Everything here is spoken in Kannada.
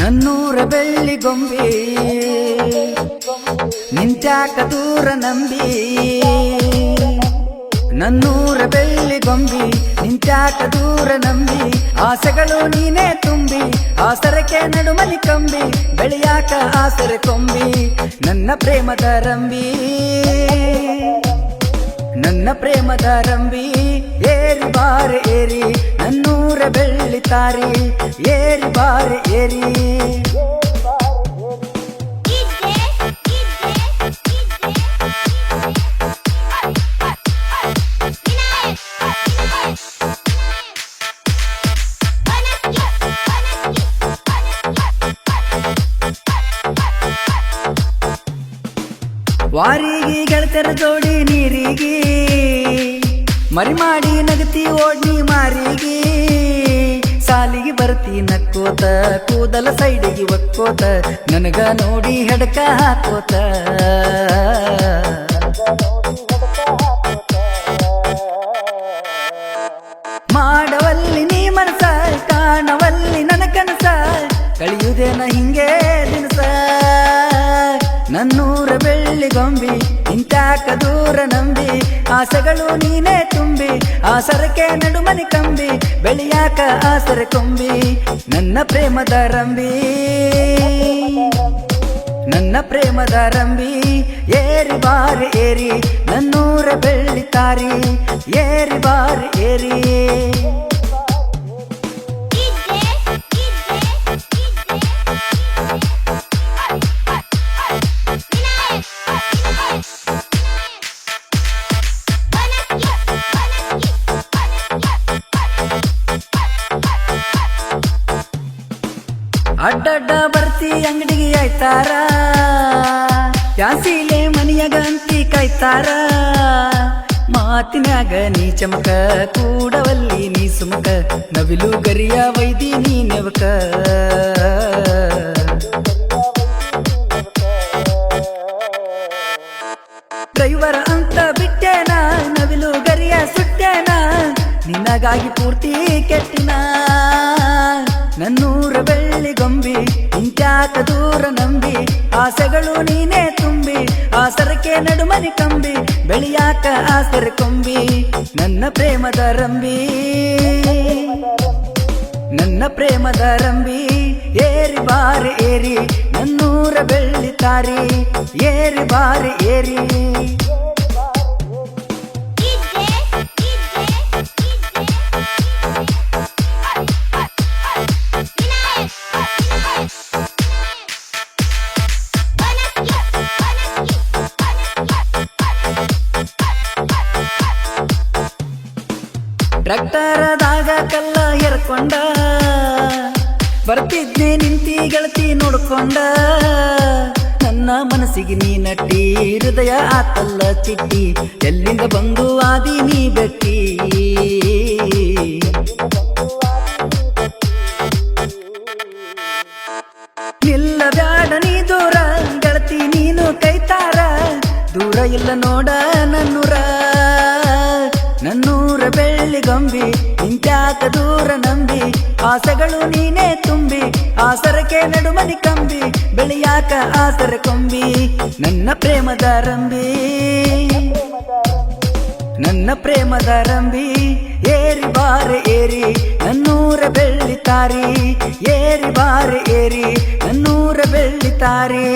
ನನ್ನೂರ ಬೆಳ್ಳಿ ಗೊಂಬಿ. ನಿಂತ್ಯಾಕ ದೂರ ನಂಬಿ. ನನ್ನೂರ ಬೆಳ್ಳಿ ಗೊಂಬಿ, ನಿಂತ್ಯಾಕ ದೂರ ನಂಬಿ. ಆಸೆಗಳು ನೀನೇ ತುಂಬಿ, ಆಸರಕ್ಕೆ ನಡುಮಲಿ ಕಂಬಿ. ಬೆಳೆಯಾಕ ಆಸರೆ ಕೊಂಬಿ, ನನ್ನ ಪ್ರೇಮದ ರಂಬಿ ನನ್ನ ಪ್ರೇಮದ ರಂಬಿ ಏರಿ ಬಾರ ಏರಿ, ನನ್ನೂರ ಬೆಳ್ಳಿ ತಾರಿ ಏರಿ ಬಾರೆ ಏರಿ ವಾರಿಗೆ ಗೆಳತರ ಜೋಡಿ ನೀರಿಗೆ ಮರಿ ಮಾಡಿ ನಗತಿ ಓಡ್ನಿ ಮಾರಿಗೆ ಸಾಲಿಗೆ ಬರ್ತಿ ನಕ್ಕೋತ ಕೂದಲ ಸೈಡಿಗೆ ಒಕ್ಕೋತ ನನಗ ನೋಡಿ ಹೆಡಕ ಹಾಕೋತ. ಇಂತಾಕ ದೂರ ನಂಬಿ, ಆಸೆಗಳು ನೀನೇ ತುಂಬಿ ಆಸರಕ್ಕೆ ನಡುಮನಿ ಕಂಬಿ, ಬೆಳೆಯಾಕ ಆಸರೆ ಕೊಂಬಿ, ನನ್ನ ಪ್ರೇಮದ ರಂಬಿ. ನನ್ನ ಪ್ರೇಮದ ರಂಬಿ, ಏರಿ ಬಾರಿ ಏರಿ, ನನ್ನೂರ ಬೆಳ್ಳಿ ತಾರಿ, ಏರಿ ಬಾರಿ ಏರಿ. ಅಡ್ಡಡ್ಡ ಬರ್ತಿ ಅಂಗಡಿಗೆ ಆಯ್ತಾರ. ಯಾಸಿಲೆ ಮನಿಯಾಗ ಗಂತಿ ಕಾಯ್ತಾರ. ಮಾತಿನಾಗ ನೀ ಚಮಕ, ಕೂಡವಲ್ಲಿ ನೀ ಸುಮಕ. ನವಿಲು ಗರಿಯ ವೈದಿ ನೀ ನೆವಕ. ಡ್ರೈವರ್ ಅಂತ ಬಿಟ್ಟೇನ, ನವಿಲು ಗರಿಯ ಸುಟ್ಟೇನ. ನಿನಗಾಗಿ ಪೂರ್ತಿ ಕೆಟ್ಟಿನ. ನನ್ನೂರ ಗೊಂಬಿ ಇಂತ್ಯಾಕ ದೂರ ನಂಬಿ, ಆಸೆಗಳು ನೀನೇ ತುಂಬಿ, ಆಸರಕ್ಕೆ ನಡುಮನಿ ಕಂಬಿ, ಬೆಳೆಯಾಕ ಆಸರ ಕೊಂಬಿ, ನನ್ನ ಪ್ರೇಮದ ರಂಬಿ. ನನ್ನ ಪ್ರೇಮದ ರಂಬಿ, ಏರಿ ಬಾರಿ ಏರಿ, ನನ್ನೂರ ಬೆಳ್ಳಿ ತಾರಿ, ಏರಿ ಬಾರಿ ಏರಿ. ಟ್ರ್ಯಾಕ್ಟರದಾಗ ಕಲ್ಲ ಎರ್ಕೊಂಡ, ಬರ್ತಿದ್ದೆ ನಿಂತಿ ಗೆಳತಿ ನೋಡ್ಕೊಂಡ. ನನ್ನ ಮನಸ್ಸಿಗೆ ನೀ ನಟ್ಟಿ ಹೃದಯ ಆತಲ್ಲ ಚಿಟ್ಟಿ, ಎಲ್ಲಿಂದ ಬಂದು ಆದಿ ನೀ ಬೆಟ್ಟಿ. ನಿಲ್ಲ ಬ್ಯಾಡ ನೀ ದೂರ, ಗೆಳತಿ ನೀನು ಕೈತಾರ, ದೂರ ಇಲ್ಲ ನೋಡ ನನ್ನೂರ. ನನ್ನೂ ಗೊಂಬಿ ಇಂಚಾತ ದೂರ ನಂಬಿ, ಆಸೆಗಳು ನೀನೇ ತುಂಬಿ, ಆಸರಕ್ಕೆ ನಡುಮನಿ ಕಂಬಿ, ಬೆಳೆಯಾಕ ಆಸರ ಕೊಂಬಿ, ನನ್ನ ಪ್ರೇಮದ ರಂಬಿ. ನನ್ನ ಪ್ರೇಮದ ರಂಬಿ, ಏರಿ ಬಾರ ಏರಿ, ನನ್ನೂರ ಬೆಳ್ಳಿತಾರಿ ಏರಿ ಬಾರ ಏರಿ, ನನ್ನೂರ ಬೆಳ್ಳಿತಾರಿ